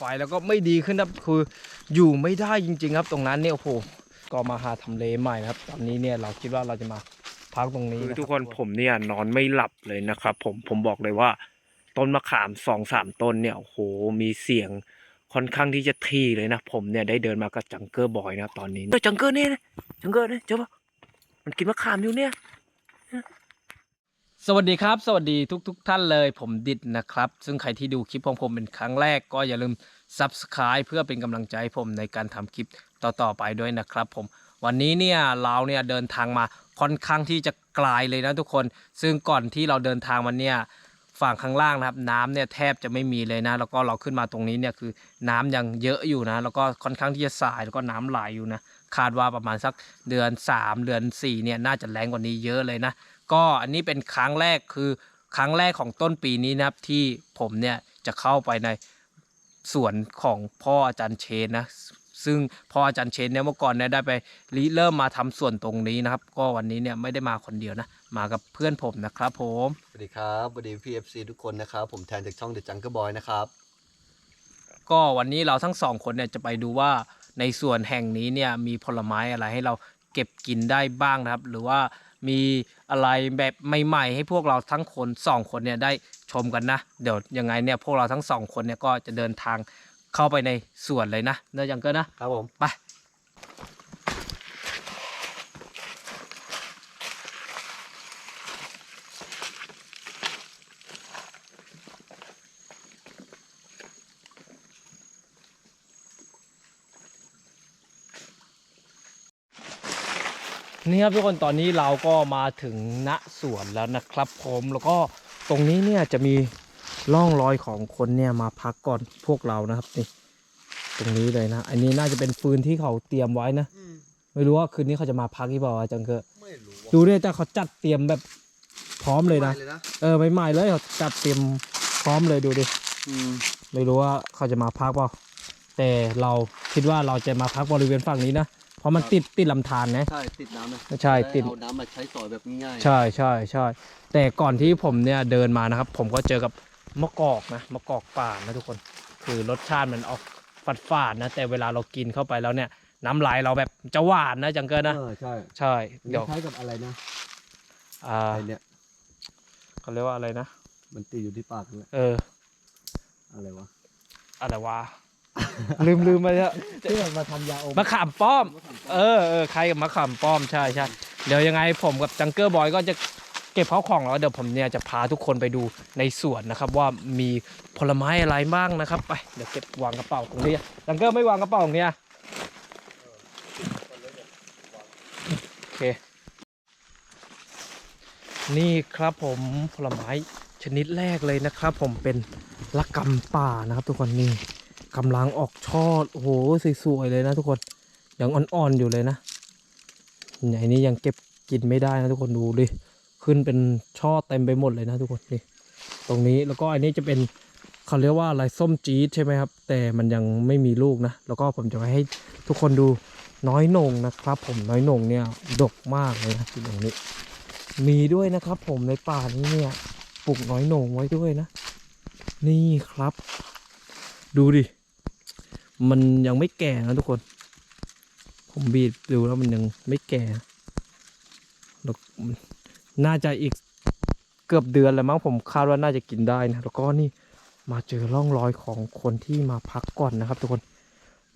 ก่อไฟแล้วก็ไม่ดีขึ้นครับคืออยู่ไม่ได้จริง ๆ ครับ ตรงนั้นเนี่ยโอ้โหก็มาหาทำเลใหม่นะครับ ตอนนี้เนี่ยเราคิดว่าเราจะมาพักตรงนี้คือนะรับทุกคนผมเนี่ยนอนไม่หลับเลยนะครับ ผมผมบอกเลยว่า ต้นมะขามสองสามต้นเนี่ยโอ้โหมีเสียงค่อนข้างที่จะทีเลยนะ ผมเนี่ยได้เดินมากับจังเกอร์บอยนะครับตอนนี้เฮ้ยจังเกอร์เนี่ยนะจังเกอร์เนี่ยเจ้าปะมันกินมะขามอยู่เนี่ย สวัสดีครับ สวัสดีทุกๆท่านเลยผมดิดนะครับ ซึ่งใครที่ดูคลิปของผมเป็นครั้งแรกก็อย่าลืม Subscribe เพื่อเป็นกำลังใจให้ผมในการทำคลิปต่อๆไปด้วยนะครับผมวันนี้เนี่ยเราเนี่ยเดินทางมาค่อนข้างที่จะไกลเลยนะทุกคน ซึ่งก่อนที่เราเดินทางมาเนี่ยฝั่งข้างล่างนะครับน้ำเนี่ยแทบจะไม่มีเลยนะ แล้วก็เราขึ้นมาตรงนี้เนี่ยคือน้ำยังเยอะอยู่นะ แล้วก็ค่อนข้างที่จะสายแล้วก็น้ำไหลอยู่นะคาดว่าประมาณสักเดือน 3 เดือน4เนี่ยน่าจะแรงกว่านี้เยอะเลยนะ ก็อันนี้เป็นครั้งแรกคือครั้งแรกของต้นปีนี้นะครับที่ผมเนี่ยจะเข้าไปในสวนของพ่ออาจารย์เชนนะซึ่งพ่ออาจารย์เชนเนี่ยเมื่อก่อนเนี่ยได้ไปริเริ่มมาทำส่วนตรงนี้นะครับ ก็วันนี้เนี่ยไม่ได้มาคนเดียวนะ มากับเพื่อนผมนะครับ ผมสวัสดีครับสวัสดีพีเอฟซีทุกคนนะครับ ผมแทนจากช่องเดอะจังเกอร์บอยนะครับก็วันนี้เราทั้งสองคนเนี่ยจะไปดูว่าในส่วนแห่งนี้เนี่ยมีผลไม้อะไรให้เราเก็บกินได้บ้างนะครับ หรือว่า มีอะไรแบบใหม่ๆ ให้พวกเราทั้งคนสองคนเนี่ยได้ชมกันนะ เดี๋ยวยังไงเนี่ยพวกเราทั้งสองคนเนี่ยก็จะเดินทางเข้าไปในสวนเลยนะเนอะยังเกินนะครับผม ไป นี่ครับทุกคนตอนนี้เราก็มาถึงณสวนแล้วนะครับผมแล้วก็ตรงนี้เนี่ยจะมีร่องรอยของคนเนี่ยมาพักก่อนพวกเรานะครับนี่ตรงนี้เลยนะ อันนี้น่าจะเป็นฟืนที่เขาเตรียมไว้นะ ไม่รู้ว่าคืนนี้เขาจะมาพักหรือเปล่าอาจังเกอร์ไม่รู้ว่าดูเนี่ยแต่เขาจัดเตรียมแบบพร้อมเลยนะไม่เลยนะเออใหม่ๆเลยเขาจัดเตรียมพร้อมเลยดูดิ อืมไม่รู้ว่าเขาจะมาพักเปล่าแต่เราคิดว่าเราจะมาพักบริเวณฝั่งนี้นะเพ ราะมันติดติดลำธารนะ ใช่ติดน้ำนะใช่ติด เอาน้ำมาใช้สอยแบบง่ายๆใช่ใช่ใช่แต่ก่อนที่ผมเนี่ยเดินมานะครับ ผมก็เจอกับมะกอกนะมะกอกป่านะทุกคน คือรสชาติมันออกฝาดฝาดๆนะ แต่เวลาเรากินเข้าไปแล้วเนี่ย น้ำลายเราแบบจะหวานนะจังเกิลนะเออใช่ใช่มันเดี๋ยวคล้ายกับอะไรนะอ่าไอเนี่ยเขาเรียกว่าอะไรนะมันติดอยู่ที่ปากเนี่ยเออ อะไรวะอะไรวะ ลืมลืมไปแล้วที่มันมาทำยาอมมะขามป้อม เออเออใครกับมะขามป้อมใช่ใช่เดี๋ยวยังไงผมกับจังเกอร์บอยก็จะเก็บข้าวของแล้วเดี๋ยวผมเนี่ยจะพาทุกคนไปดูในสวนนะครับ ว่ามีผลไม้อะไรบ้างนะครับไปเดี๋ยวเก็บวางกระเป๋าตรงนี้จังเกอร์ไม่วางกระเป๋าตรงเนี้ยโอเค นี่ครับผมผลไม้ชนิดแรกเลยนะครับ ผมเป็นละกำป่านะครับ ทุกคนนี่ กำลังออกช่อโอ้โหสวยๆเลยนะทุกคนยังอ่อนๆอยู่เลยนะไหนนี้ยังเก็บกินไม่ได้นะทุกคนดูดิขึ้นเป็นช่อเต็มไปหมดเลยนะทุกคนนี่ตรงนี้แล้วก็อันนี้จะเป็นเขาเรียกว่าอะไรส้มจี๊ดใช่ไหมครับ แต่มันยังไม่มีลูกนะ แล้วก็ผมจะไปให้ทุกคนดูน้อยหนงนะครับ ผมน้อยหนงเนี่ยดกมากเลยนะที่ตรงนี้ มีด้วยนะครับ ผมในป่านี้เนี่ยปลูกน้อยหนงไว้ด้วยนะ นี่ครับ ดูดิ มันยังไม่แก่นะทุกคน ผมบีบดูแล้วมันยังไม่แก่แล้วมันน่าจะอีกเกือบเดือนแล้วมั้งผมคาดว่าน่าจะกินได้นะแล้วก็นี่มาเจอร่องรอยของคนที่มาพักก่อนนะครับ ทุกคน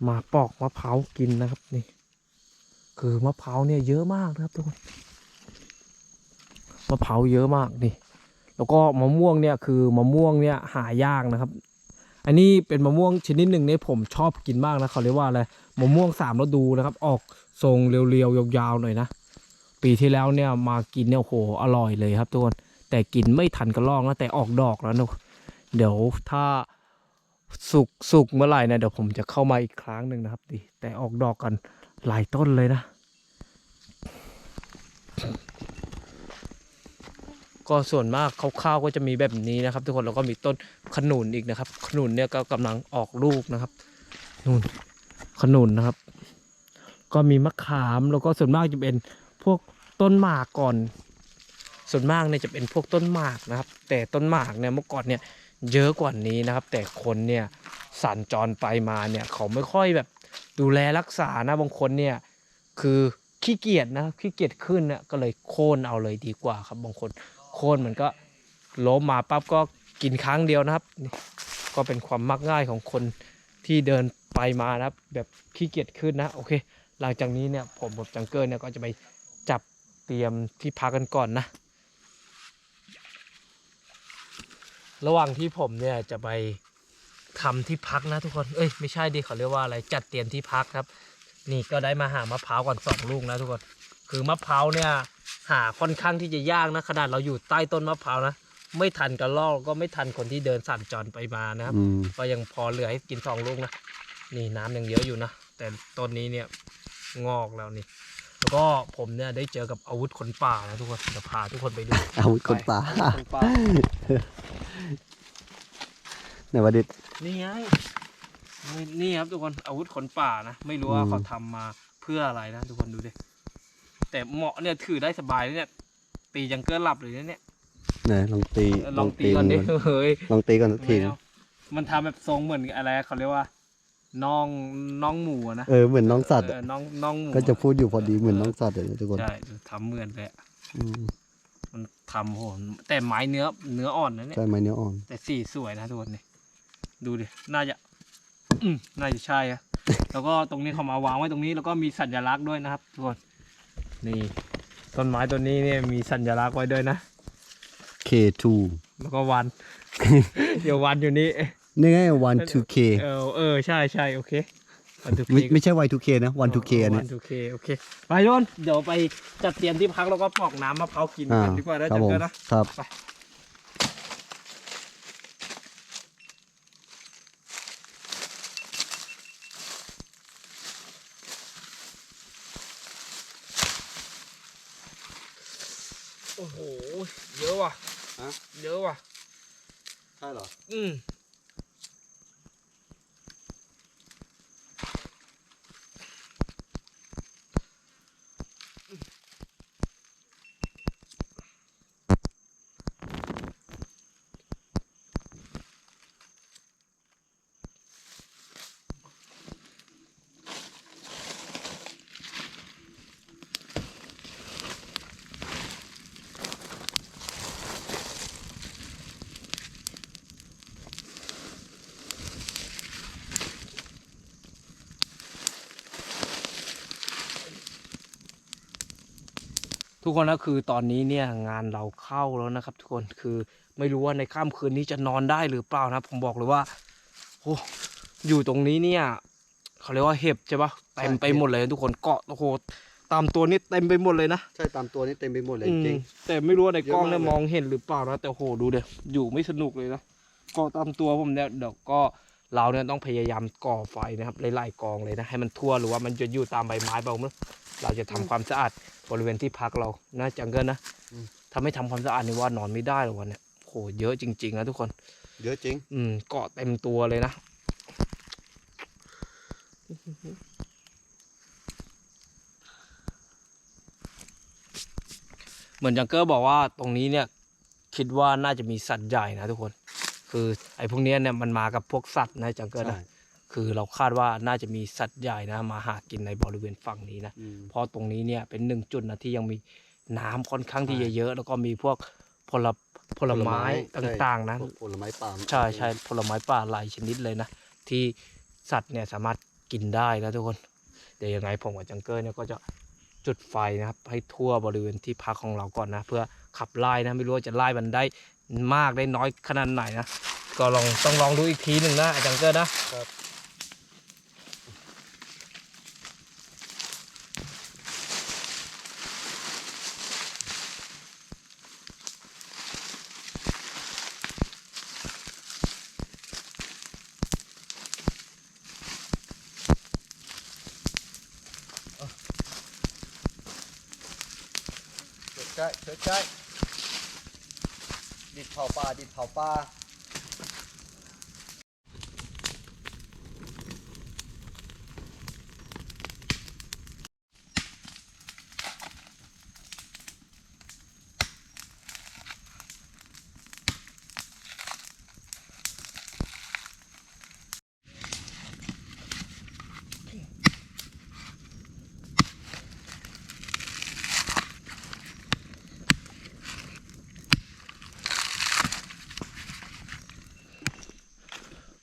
มาปอกมะพร้าวกินนะครับนี่ คือมะพร้าวเนี่ยเยอะมากนะครับทุกคนมะพร้าวเยอะมากนี่ แล้วก็มะม่วงเนี่ยคือมะม่วงเนี่ยหายากนะครับ อันนี้เป็นมะม่วงชนิดหนึ่งเนี่ยผมชอบกินมากนะเขาเรียกว่าอะไรมะม่วงสามฤดูนะครับ ออกทรงเรียวๆยาวๆหน่อยนะปีที่แล้วเนี่ยมากินเนี่ยโหอร่อยเลยครับทุกคนแต่กินไม่ทันกระลอกนะแต่ออกดอกแล้วนะเดี๋ยวถ้าสุกสุกเมื่อไหร่นะเดี๋ยวผมจะเข้ามาอีกครั้งหนึ่งนะครับดิแต่ออกดอกกันหลายต้นเลยนะ ก็ส่วนมากคร่าวๆก็จะมีแบบนี้นะครับ ทุกคนแล้วก็มีต้นขนุนอีกนะครับ ขนุนเนี่ยก็กำลังออกลูกนะครับนู่นขนุนนะครับ ก็มีมะขามแล้วก็ส่วนมากจะเป็นพวกต้นหมากก่อน ส่วนมากเนี่ยจะเป็นพวกต้นหมากนะครับ แต่ต้นหมากเนี่ยเมื่อก่อนเนี่ยเยอะกว่านี้นะครับ แต่คนเนี่ยสัญจรไปมาเนี่ยเขาไม่ค่อยแบบดูแลรักษานะบางคนเนี่ยคือขี้เกียจนะขี้เกียจขึ้นเนี่ยก็เลยโค่นเอาเลยดีกว่าครับบางคน โค่นมันก็ล้มมาปั๊บก็กินครั้งเดียวนะครับนี่ก็เป็นความมักง่ายของคนที่เดินไปมานะครับ แบบขี้เกียจขึ้นนะโอเค หลังจากนี้เนี่ยผมกับจังเกิลเนี่ยก็จะไปจับเตรียมที่พักกันก่อนนะ ระหว่างที่ผมเนี่ยจะไปทำที่พักนะทุกคน เอ้ยไม่ใช่ดิเขาเรียกว่าอะไรจัดเตรียมที่พักครับ นี่ก็ได้มาหามะพร้าวก่อนสองลูกนะทุกคน คือมะพร้าวเนี่ย หาค่อนข้างที่จะยากนะขนาดเราอยู่ใต้ต้นมะพร้าวนะไม่ทันกระลอกก็ไม่ทันคนที่เดินสัญจรไปมานะครับ อืม ก็ยังพอเหลือให้กินสองลูกนะนี่น้ำยังเยอะอยู่นะแต่ต้นนี้เนี่ยงอกแล้วนี่ แล้วก็ผมเนี่ยได้เจอกับอาวุธคนป่านะทุกคนจะพาทุกคนไปดูอาวุธคนป่าไปคนป่าในวันดิษนี่ไงนี่นี่ครับทุกคนอาวุธคนป่านะไม่รู้ว่าอืม เขาทำมาเพื่ออะไรนะทุกคนดูดิ แต่เหมาะเนี่ยถือได้สบายเลยเนี่ยตีจังเกิลหลับเลยนะเนี่ยไหนลองตีเออลองตีก่อนดิมัเฮ้ยลองตีก่อนสักทีไม่นะเอามันทำแบบทรงเหมือนอะไรเขาเรียกว่าน้องน้องหมูอะนะเออเหมือนน้องสัตว์เออะอน้องน้องหมูก็จะพูดอยู่พอดีเหมือนน้องสัตว์เลยทุกคนใช่ทำเหมือนเลยอะอืมมันทำโหแต่ไม้เนื้อเนื้ออ่อนนะเนี่ยใช่ไหมเนื้ออ่อน แต่สีสวยนะทุกคนนี่ดูดิน่าจะอืมน่าจะใช่อะแล้วก็ตรงนี้เขามาวางไว้ตรงนี้แล้วก็มีสัญลักษณ์ด้วยนะครับทุกคน นี่ต้นไม้ต้นนี้เนี่ยมีสัญลักษณ์ไว้ด้วยนะ K2 แล้วก็วัน เดี๋ยววันอยู่นี่นี่ไง 1-2K เออเออใช่ใช่โอเควันทุกไม่ไม่ใช่ Y2K นะ 1-2K อันวัเนี้ยนทุกเคโอเคไปโดนเดี๋ยวไปจัดเตรียมที่พักแล้วก็ปอกน้ำมะพร้าวกินอ่ากันดีกว่าได้ครัจับงผมเกินนะครับไป โอ้โห เยอะว่ะ ฮะ เยอะว่ะ ใช่เหรอ อืม ทุกคนนะคือตอนนี้เนี่ยงานเราเข้าแล้วนะครับ ทุกคนคือไม่รู้ว่าในค่ำคืนนี้จะนอนได้หรือเปล่านะ ผมบอกเลยว่าโอ้อยู่ตรงนี้เนี่ยเขาเรียกว่าเห็บใช่ปะเต็มไปหมดเลยทุกคนเกาะโอ้โหตามตัวนี้เต็มไปหมดเลยนะใช่ตามตัวนี้เต็มไปหมดเลยอืจริงมแต่ไม่รู้ว่าในกล้องเนี่ยเยอะมากเลยมองเห็นหรือเปล่านะแต่โหดูเดี๋ยวอยู่ไม่สนุกเลยนะเกาะตามตัวผมเนี่ยเดี๋ยวก็ เราเนี่ยต้องพยายามก่อไฟนะครับไล่ๆกองเลยนะให้มันทั่วหรือว่ามันจะอยู่ตามใบไม้เปล่าไม่รู้เราจะทำความสะอาดบริเวณที่พักเรานะจังเกิลนะถ้าไม่ทำความสะอาดนี่ว่านอนไม่ได้หรอกวันเนี่ยโหเยอะจริง ๆ นะทุกคน เยอะจริง อืมเกาะเต็มตัวเลยนะเหมือนจังเกอร์บอกว่าตรงนี้เนี่ย คิดว่าน่าจะมีสัตว์ใหญ่นะทุกคน คือไอ้พวกเนี้ยเนี่ยมันมากับพวกสัตว์นะจังเกอร์ใช่นะคือเราคาดว่าน่าจะมีสัตว์ใหญ่นะ มาหากินในบริเวณฝั่งนี้นะอืมเพราะตรงนี้เนี่ยเป็นหนึ่งจุดนะที่ยังมีน้ำค่อนข้างที่ใช่จะเยอะ แล้วก็มีพวกผลผลไม้ใช่ต่างๆนะพวกผลไม้ป่าใช่ใช่ผลไม้ป่าหลายชนิดเลยนะที่สัตว์เนี่ยสามารถกินได้นะทุกคนเดี๋ยวยังไงผมกับจังเกอร์เนี่ยก็จะจุดไฟนะครับ ให้ทั่วบริเวณที่พักของเราก่อนนะ เพื่อขับไล่นะไม่รู้ว่าจะไล่มันได้ มากได้น้อยขนาดไหนนะ ก็ลองต้องลองดูอีกทีหนึ่งนะจังเกอร์นะครับเชิดใช่เชิดใช่ ดิดเผาป่าดิดเผาป่า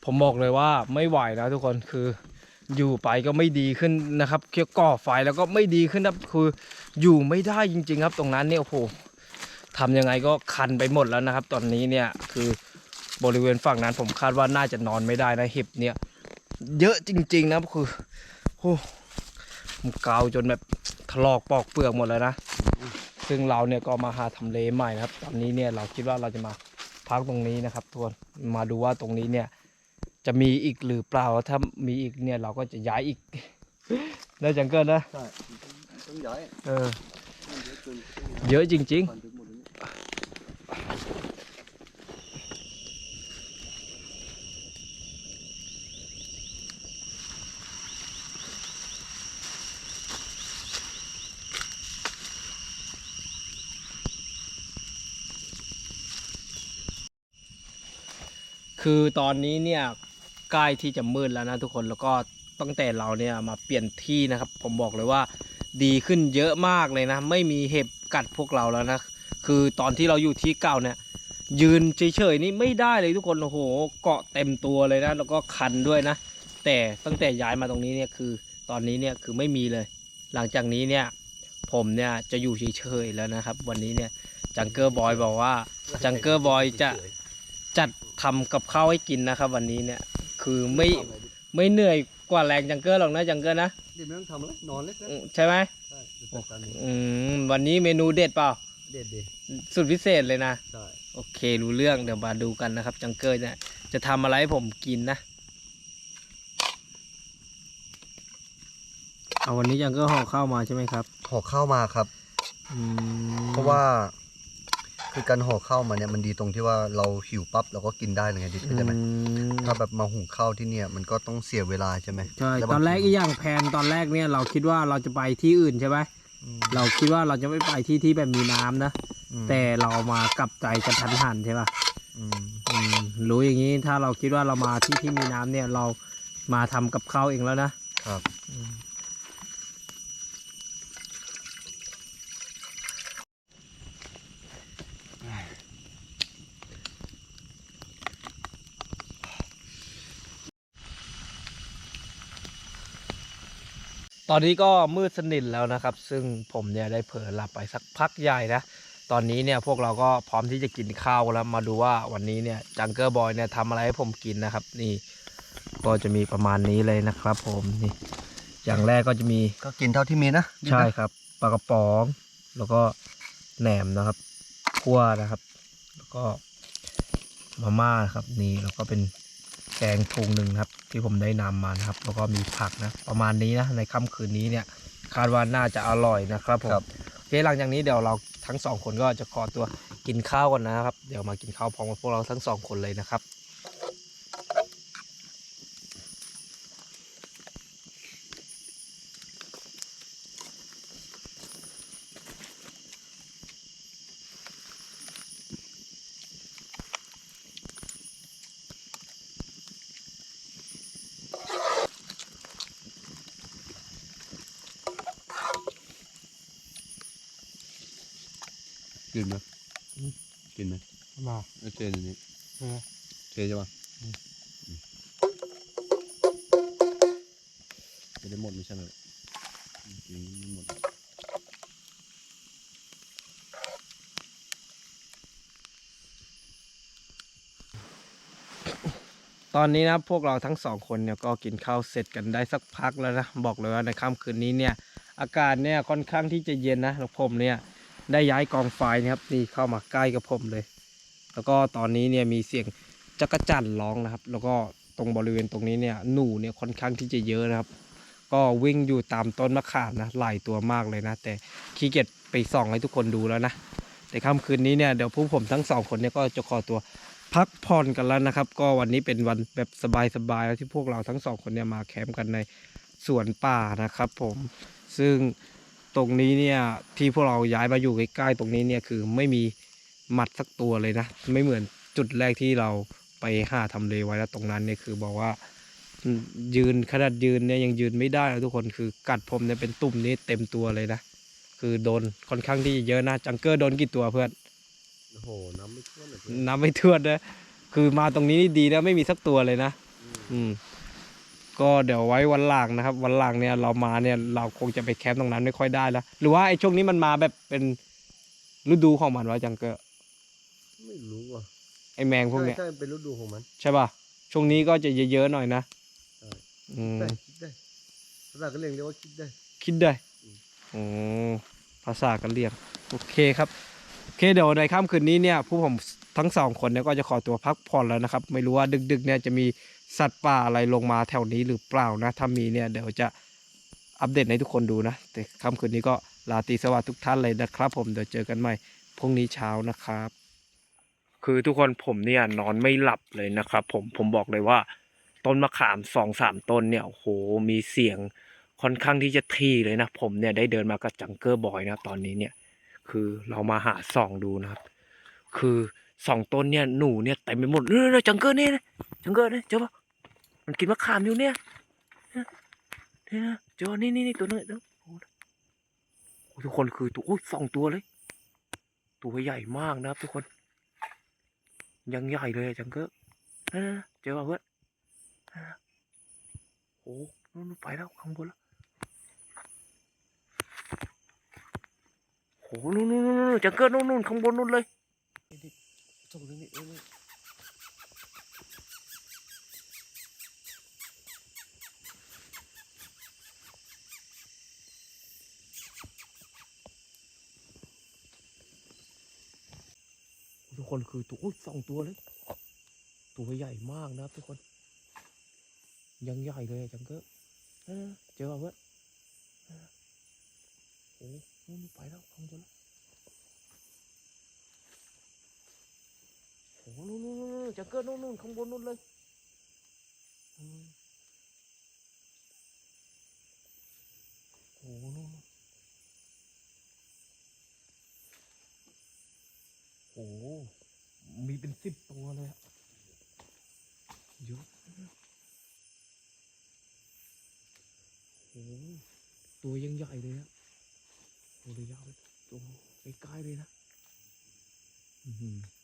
ผมบอกเลยว่าไม่ไหวนะทุกคนคืออยู่ไปก็ไม่ดีขึ้นนะครับเคี่ยวก่อไฟแล้วก็ไม่ดีขึ้นนะคืออยู่ไม่ได้จริง ๆ ครับ ตรงนั้นเนี่ยโอ้โหทำยังไงก็คันไปหมดแล้วนะครับ ตอนนี้เนี่ยคือบริเวณฝั่งนั้นผมคาดว่าน่าจะนอนไม่ได้นะเห็บเนี่ยเยอะจริง ๆ นะคือโอ้ผมกาวจนแบบถลอกปอกเปลือกหมดแล้วนะซึ่งเราเนี่ยก็มาหาทำเลใหม่นะครับ ตอนนี้เนี่ยเราคิดว่าเราจะมาพักตรงนี้นะครับทุกคนมาดูว่าตรงนี้เนี่ย จะมีอีกหรือเปล่า ถ้ามีอีกเนี่ยเราก็จะย้ายอีกนะจังเกิลนะ ใช่ต้องย้ายเออมันเยอะเกินเยอะจริงฟันไปหมดเลยเนี่ยๆคือตอนนี้เนี่ย ใกล้ที่จะมืดแล้วนะทุกคนแล้วก็ตั้งแต่เราเนี่ยมาเปลี่ยนที่นะครับ ผมบอกเลยว่าดีขึ้นเยอะมากเลยนะ ไม่มีเห็บกัดพวกเราแล้วนะ คือตอนที่เราอยู่ที่เก่าเนี่ย ยืนเฉยๆนี่ไม่ได้เลยทุกคนโอ้โหเกาะเต็มตัวเลยนะ แล้วก็คันด้วยนะ แต่ตั้งแต่ย้ายมาตรงนี้เนี่ยคือ ตอนนี้เนี่ยคือไม่มีเลย หลังจากนี้เนี่ยผมเนี่ยจะอยู่เฉยๆแล้วนะครับ วันนี้เนี่ยจังเกอร์บอยบอกว่าจังเกอร์บอยจะจัดทำกับข้าวให้กินนะครับ วันนี้เนี่ย คือไม่ทำอะไรดิไม่เหนื่อยกว่าแรงจังเกอร์หรอกนะจังเกอร์นะเดี๋ยวไม่ต้องทำอะไรนอนเลยอืมใช่ไหมใช่เดี๋ยวจัดการเองอืมวันนี้เมนูเด็ดเปล่า เด็ดดีสุดพิเศษเลยนะ ใช่โอเครู้เรื่องเดี๋ยวมาดูกันนะครับ จังเกอร์เนี่ยจะทำอะไรให้ผมกินนะ เอาวันนี้จังเกอร์ห่อข้าวมาใช่ไหมครับห่อข้าวมาครับ อืมเพราะว่า คือการห่อข้าวมาเนี่ยมันดีตรงที่ว่าเราหิวปั๊บเราก็กินได้เลยไงดิเข้าใจไหมอืมถ้าแบบมาหุงข้าวที่เนี่ยมันก็ต้องเสียเวลาใช่ไหมใช่ล้วตบางอนแรกทีอีกอย่างแผนตอนแรกเนี่ยเราคิดว่าเราจะไปที่อื่นใช่ไหมอืมเราคิดว่าเราจะไม่ไปที่ที่แบบมีน้ำนะ อืมแต่เรามากลับใจกันทันหันใช่ป่ะอืมอืมรู้อย่างนี้ถ้าเราคิดว่าเรามาที่ที่มีน้ำเนี่ยเรามาทำกับข้าวเองแล้วนะครับ ตอนนี้ก็มืดสนิทแล้วนะครับ ซึ่งผมเนี่ยได้เผลอหลับไปสักพักใหญ่นะตอนนี้เนี่ยพวกเราก็พร้อมที่จะกินข้าวแล้วมาดูว่าวันนี้เนี่ยจังเกอร์บอยเนี่ยทำอะไรให้ผมกินนะครับ นี่ ก็จะมีประมาณนี้เลยนะครับ ผมนี่ อย่างแรกก็จะมีก็กินเท่าที่มีนะดีนะใช่ครับปลากระป๋อง แล้วก็แหนมนะครับคั่วนะครับ แล้วก็มาม่านะครับนี่แล้วก็เป็นแกงถุงหนึ่งนะครับ ที่ผมได้นำมานะครับ แล้วก็มีผักนะ ประมาณนี้นะในค่ำคืนนี้เนี่ยคาดว่าน่าจะอร่อยนะครับผมครับโอเคหลังจากนี้เดี๋ยวเราทั้งสองคนก็จะขอตัวกินข้าวกันนะครับ เดี๋ยวมากินข้าวพร้อมกับพวกเราทั้งสองคนเลยนะครับ กินไหมกินไหมมาโอเคเดี๋ยวนี้โอเคใช่ป่ะจะได้หมดไม่ใช่ไหมกินไม่หมดตอนนี้นะพวกเราทั้งสองคนเนี่ยก็กินข้าวเสร็จกันได้สักพักแล้วนะ บอกเลยว่าในค่ำคืนนี้เนี่ย อากาศเนี่ยค่อนข้างที่จะเย็นนะแล้วผมเนี่ย ได้ย้ายกองไฟนะครับนี่เข้ามาใกล้กับผมเลย แล้วก็ตอนนี้เนี่ยมีเสียงจักรจั่นร้องนะครับ แล้วก็ตรงบริเวณตรงนี้เนี่ยหนูเนี่ยค่อนข้างที่จะเยอะนะครับ ก็วิ่งอยู่ตามต้นมะขามนะหลายตัวมากเลยนะ แต่ขี้เกียจไปส่องให้ทุกคนดูแล้วนะแต่ค่ำคืนนี้เนี่ยเดี๋ยวพวกผมทั้งสองคนเนี่ยก็จะขอตัวพักผ่อนกันแล้วนะครับ ก็วันนี้เป็นวันแบบสบายๆแล้วที่พวกเราทั้งสองคนเนี่ยมาแคมป์กันในสวนป่านะครับ ผมซึ่ง ตรงนี้เนี่ยที่พวกเราย้ายมาอยู่ใกล้ๆตรงนี้เนี่ยคือไม่มีหมัดสักตัวเลยนะ ไม่เหมือนจุดแรกที่เราไปหาทำเลไว้แล้วตรงนั้นเนี่ยคือบอกว่าอืมยืนขนาดยืนเนี่ยยังยืนไม่ได้แล้วทุกคนคือกัดผมเนี่ยเป็นตุ่มนี้เต็มตัวเลยนะ คือโดนค่อนข้างที่จะเยอะนะจังเกอร์โดนกี่ตัวเพื่อนโอ้โหน้ำไม่ท่วมเลยนับไม่ถ้วนนะคือมาตรงนี้นี่ดีนะไม่มีสักตัวเลยนะออืม ก็เดี๋ยวไว้วันหลังนะครับ วันหลังเนี่ยเรามาเนี่ยเราคงจะไปแคมป์ตรงนั้นไม่ค่อยได้แล้วหรือว่าไอ้ช่วงนี้มันมาแบบเป็นฤดูของมันวะจังเกอร์ไม่รู้อะไอ้แมงพวกเนี้ยใช่เป็นฤดูของมัน ใช่ป่ะช่วงนี้ก็จะเยอะๆหน่อยนะใช่อืมได้คิดได้ภาษาก็เรียกเรียกว่าคิดได้ คิดได้อืมภาษากันเรียกโอเคครับโอ เคเดี๋ยวในค่ำคืนนี้เนี่ยผู้ผมทั้งสองคนเนี่ยก็จะขอตัวพักผ่อนแล้วนะครับ ไม่รู้ว่าดึกๆเนี่ยจะมีสัตว์ป่าอะไรลงมาแถวนี้หรือเปล่านะ ถ้ามีเนี่ยเดี๋ยวจะอัปเดตให้ทุกคนดูนะ แต่ค่ำคืนนี้ก็ลาตีสวัสดิ์ทุกท่านเลยนะครับ ผมเดี๋ยวเจอกันใหม่พรุ่งนี้เช้านะครับ คือทุกคนผมเนี่ยนอนไม่หลับเลยนะครับ ผมผมบอกเลยว่า ต้นมะขามสองสามต้นเนี่ยโอ้โหมีเสียงค่อนข้างที่จะทีเลยนะ ผมเนี่ยได้เดินมากับจังเกอร์บอยนะตอนนี้เนี่ย คือเรามาหาส่องดูนะครับ คือสองต้นเนี่ยหนูเนี่ยเต็มไปหมดเลยจังเกอร์เนี่ยจังเกอร์เนี่ยเจอปะมันกินมะขามอยู่เนี่ยเนี่ยนะเจอนี่นี่นี่ตัวนึงเดี๋ยโอ้ทุกคนคือตัวโอ้ยสองตัวเลย ตัวใหญ่มากนะครับ ทุกคน ยังใหญ่เลยจังเกอร์นั่นนะเจอปะเพื่อนโอ้นู่นไปแล้วข้างบนแล้ว อ้นู่นนู่นนจังเกอร์นู่นนู่นข้างบนนู่นเลยส่งตรงนี้เออทุกคนคือตัวสองตัวเลย ตัวใหญ่มากนะครับทุกคน ยังใหญ่เลยจังเกอร์นั่นนะเจอเพื่อนโอ้ไปแล้วข้างบนแล้ว โอ้นู่นนู่นนู่นจังเกอร์นู่นนู่นข้างบนนู่นเลยโอ้นู่นนู่นโอ้มีเป็นสิบตัวเลยอะเยอะโอ้โหตัวยังใหญ่เลยอะตัวเลยยาวเลยตัวใกล้ๆเลยนะ อื้อ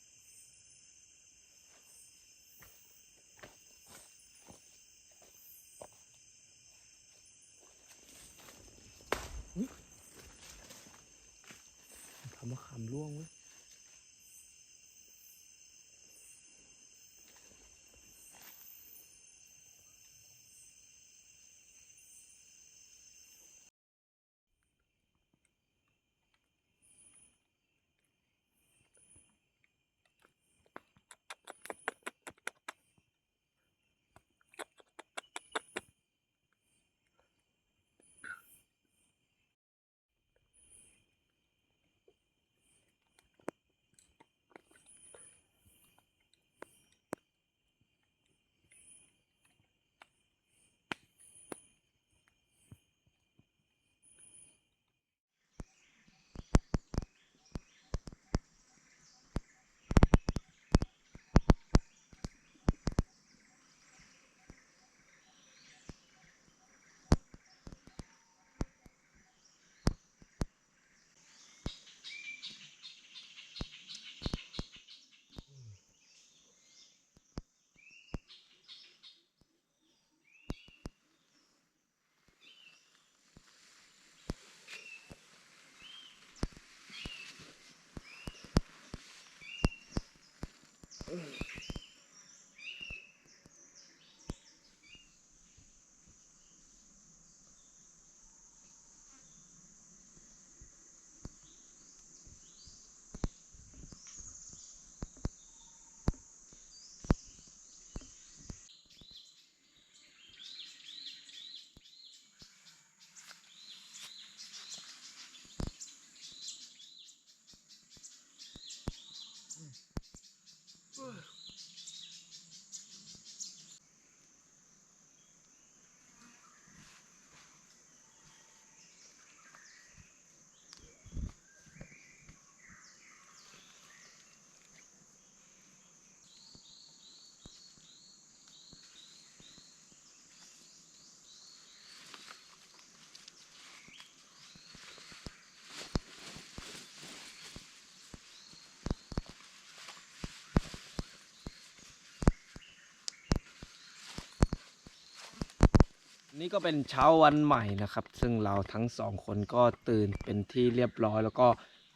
นี่ก็เป็นเช้าวันใหม่นะครับ ซึ่งเราทั้งสองคนก็ตื่นเป็นที่เรียบร้อย แล้วก็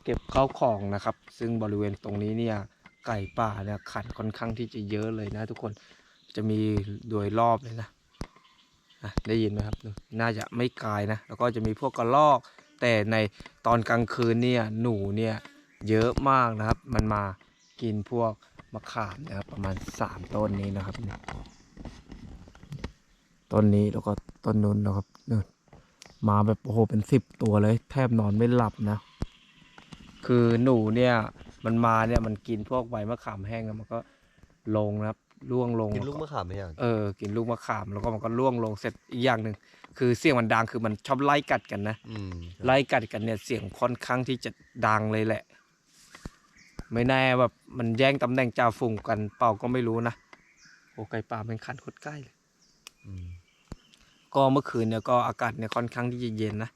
เก็บข้าวของนะครับ ซึ่งบริเวณตรงนี้เนี่ยไก่ป่าเนี่ยขันค่อนข้างที่จะเยอะเลยนะ ทุกคนจะมีโดยรอบเลยนะะได้ยินไหมครับ น่าจะไม่ไกลนะ แล้วก็จะมีพวกกระรอก แต่ในตอนกลางคืนเนี่ยหนูเนี่ยเยอะมากนะครับ มันมากินพวกมะขามนะครับประมาณสามต้นนี้นะครับ ต้นนี้แล้วก็ต้นนู้นนะครับนู่นมาแบบโอ้โหเป็นสิบตัวเลย แทบนอนไม่หลับนะ คือหนูเนี่ยมันมาเนี่ยมันกินพวกใบมะขามแห้งแล้วมันก็ลงนะครับร่วงลงกินลูกมะขามไหมอะเออกินลูกมะขามแล้วก็มันก็ร่วงลงเสร็จอีกอย่างหนึ่งคือเสียงมันดังคือมันชอบไล่กัดกันนะอืมไล่กัดกันเนี่ยเสียงค่อนข้างที่จะดังเลยแหละ ไม่แน่แบบมันแย่งตำแหน่งจ่าฝูงกันเปล่าก็ไม่รู้นะโอ้ไก่ป่าเป็นขันโคตรใกล้เลย อืม ก็เมื่อคืนเนี่ยก็อากาศเนี่ยค่อนข้างที่จะเย็นนะ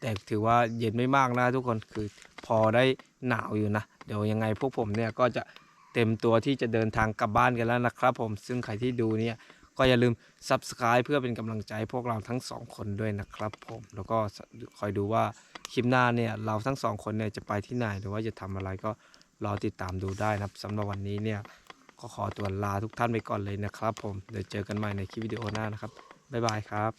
แต่ถือว่าเย็นไม่มากนะทุกคนคือพอได้หนาวอยู่นะ เดี๋ยวยังไงพวกผมเนี่ยก็จะเต็มตัวที่จะเดินทางกลับบ้านกันแล้วนะครับผมซึ่งใครที่ดูเนี่ยก็อย่าลืม subscribe เพื่อเป็นกำลังใจพวกเราทั้งสองคนด้วยนะครับผมแล้วก็คอยดูว่าคลิปหน้าเนี่ยเราทั้งสองคนเนี่ยจะไปที่ไหนหรือว่าจะทำอะไรก็รอติดตามดูได้นะครับสำหรับวันนี้เนี่ยก็ขอตัวลาทุกท่านไปก่อนเลยนะครับผมเดี๋ยวเจอกันใหม่ในคลิปวิดีโอหน้านะครับ บ๊ายบายครับ